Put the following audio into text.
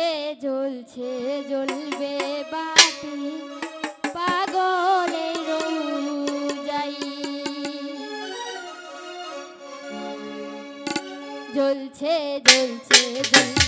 জ্বলছে জ্বলছে জ্বলবে বাতি। পাগলে যাই জ্বলছে জ্বলছে জ্বলবে